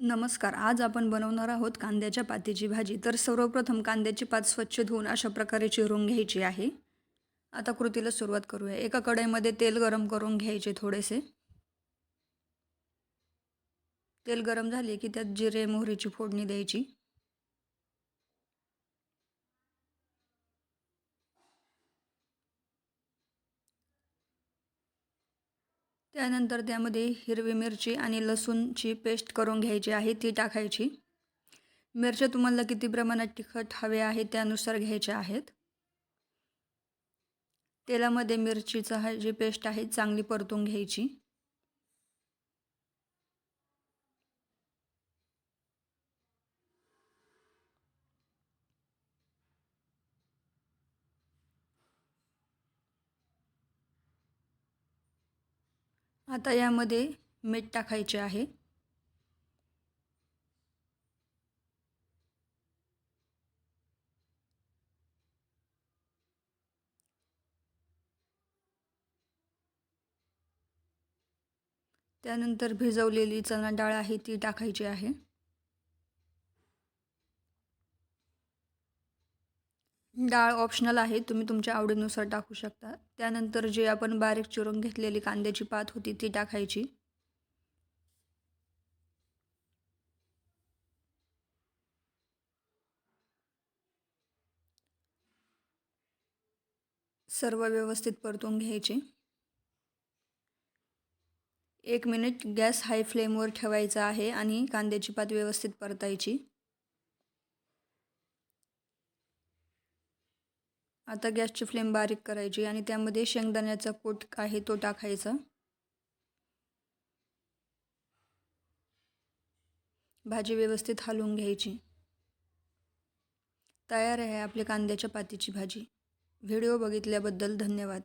नमस्कार. आज आपण बनवणार आहोत कांद्याच्या पातीची भाजी. तर सर्वप्रथम कांद्याची पात स्वच्छ धुवून अशा प्रकारे चिरून घ्यायची आहे. आता कृतीला सुरुवात करूया. एका कढईमध्ये तेल गरम करून घ्यायचे थोडेसे. तेल गरम झाले की त्यात जिरे मोहरीची फोडणी द्यायची. त्यानंतर त्यामध्ये हिरवी मिरची आणि लसूणची पेस्ट करून घ्यायची आहे ती टाकायची. मिरच्या तुम्हाला किती प्रमाणात तिखट हवे आहे त्यानुसार घ्यायच्या आहेत. तेलामध्ये मिरचीचं हा जी पेस्ट आहे चांगली परतून घ्यायची. आता यामध्ये मीठ टाकायचे आहे. त्यानंतर भिजवलेली चणा डाळ आहे ती टाकायची आहे. डाळ ऑप्शनल आहे तुम्ही तुमच्या आवडीनुसार टाकू शकता. त्यानंतर जे आपण बारीक चिरून घेतलेली कांद्याची पात होती ती टाकायची. सर्व व्यवस्थित परतून घ्यायचे. एक मिनिट गॅस हाय फ्लेमवर ठेवायचा आहे आणि कांद्याची पात व्यवस्थित परतायची. आता गॅसची फ्लेम बारीक करायची आणि त्यामध्ये शेंगदाण्याचा कूट आहे तो टाकायचा. भाजी व्यवस्थित हलवून घ्यायची. तयार आहे आपली कांद्याच्या पातीची भाजी. व्हिडिओ बघितल्याबद्दल धन्यवाद.